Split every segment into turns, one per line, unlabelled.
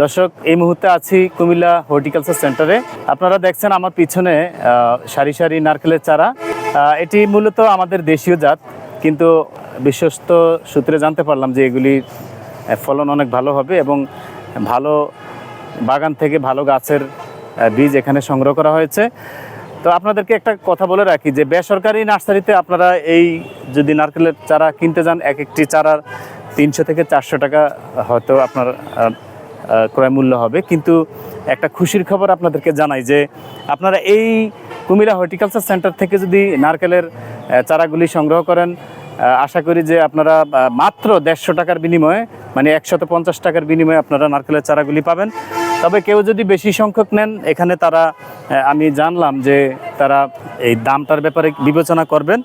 দর্শক এই মুহূর্তে আছি কুমিল্লা হর্টিকালচার সেন্টারে। আপনারা দেখছেন আমার পিছনে সারি সারি নারকেলের চারা। এটি মূলত আমাদের দেশীয় জাত কিন্তু বিশ্বস্ত সূত্রে জানতে পারলাম যে এগুলির আহ, ফলন অনেক ভালো হবে এবং ভালো বাগান থেকে ভালো গাছের বীজ এখানে সংগ্রহ করা হয়েছে। তো আপনাদেরকে একটা কথা বলে রাখি যে বেসরকারি নার্সারিতে আপনারা এই যদি নারকেলের চারা কিনতে যান এক একটি চারার তিনশো থেকে চারশো টাকা হয়তো আপনার আহ, আহ, ক্রয় মূল্য হবে। কিন্তু একটা খুশির খবর আপনাদেরকে জানাই যে আপনারা এই কুমিল্লা হর্টিকালচার সেন্টার থেকে যদি নারকেলের চারাগুলি সংগ্রহ করেন আশা করি যে আপনারা মাত্র দেড়শো টাকার বিনিময়ে মানে একশত পঞ্চাশ টাকার বিনিময়ে আপনারা নারকেলের চারাগুলি পাবেন। তবে কেউ যদি বেশি সংখ্যক নেন এখানে তারা আমি জানলাম যে তারা এই দামটার ব্যাপারে বিবেচনা করবেন।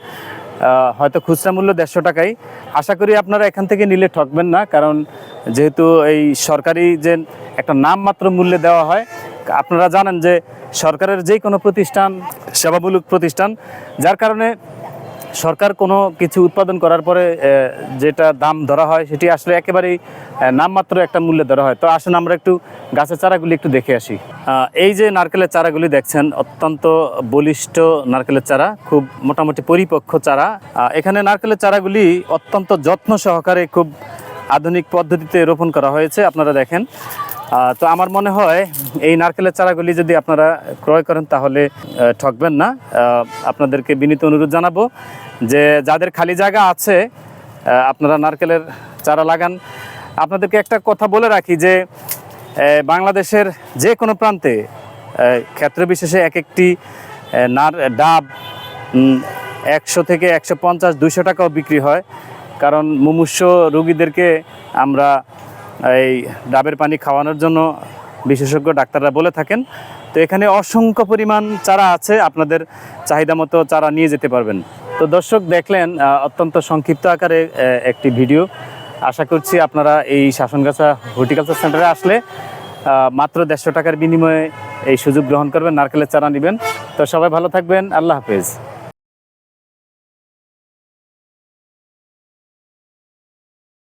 হয়তো খুচরা মূল্য দেড়শো টাকাই। আশা করি আপনারা এখান থেকে নিলে ঠকবেন না, কারণ যেহেতু এই সরকারি যে একটা নামমাত্র মূল্যে দেওয়া হয়, আপনারা জানেন যে সরকারের যে কোনো প্রতিষ্ঠান, সেবামূলক প্রতিষ্ঠান, যার কারণে সরকার কোনো কিছু উৎপাদন করার পরে যেটা দাম ধরা হয়, সেটি আসলে একেবারেই নামমাত্র একটা মূল্যে ধরা হয়। তো আসুন আমরা একটু গাছের চারাগুলি একটু দেখে আসি। এই যে নারকেলের চারাগুলি দেখছেন, অত্যন্ত বলিষ্ঠ নারকেলের চারা, খুব মোটামুটি পরিপক্ক চারা। এখানে নারকেলের চারাগুলি অত্যন্ত যত্ন সহকারে খুব আধুনিক পদ্ধতিতে রোপণ করা হয়েছে, আপনারা দেখেন। তো আমার মনে হয় এই নারকেলের চারাগুলি যদি আপনারা ক্রয় করেন তাহলে ঠকবেন না। আপনাদেরকে বিনীত অনুরোধ জানাব যে যাদের খালি জায়গা আছে আপনারা নারকেলের চারা লাগান। আপনাদেরকে একটা কথা বলে রাখি যে বাংলাদেশের যে কোনো প্রান্তে ক্ষেত্র বিশেষে এক একটি নার, ডাব একশো থেকে একশো পঞ্চাশ, দুইশো টাকাও বিক্রি হয়। কারণ মুমূর্ষ রুগীদেরকে আমরা এই ডাবের পানি খাওয়ানোর জন্য বিশেষজ্ঞ ডাক্তাররা বলে থাকেন। তো এখানে অসংখ্য পরিমাণ চারা আছে, আপনাদের চাহিদা মতো চারা নিয়ে যেতে পারবেন। তো দর্শক, দেখলেন অত্যন্ত সংক্ষিপ্ত আকারে একটি ভিডিও। আশা করছি আপনারা এই শাসনগাছা হর্টিকালচার সেন্টারে আসলে মাত্র দেড়শো টাকার বিনিময়ে এই সুযোগ গ্রহণ করবেন, নারকেলের চারা নেবেন। তো সবাই ভালো থাকবেন, আল্লাহ হাফেজ।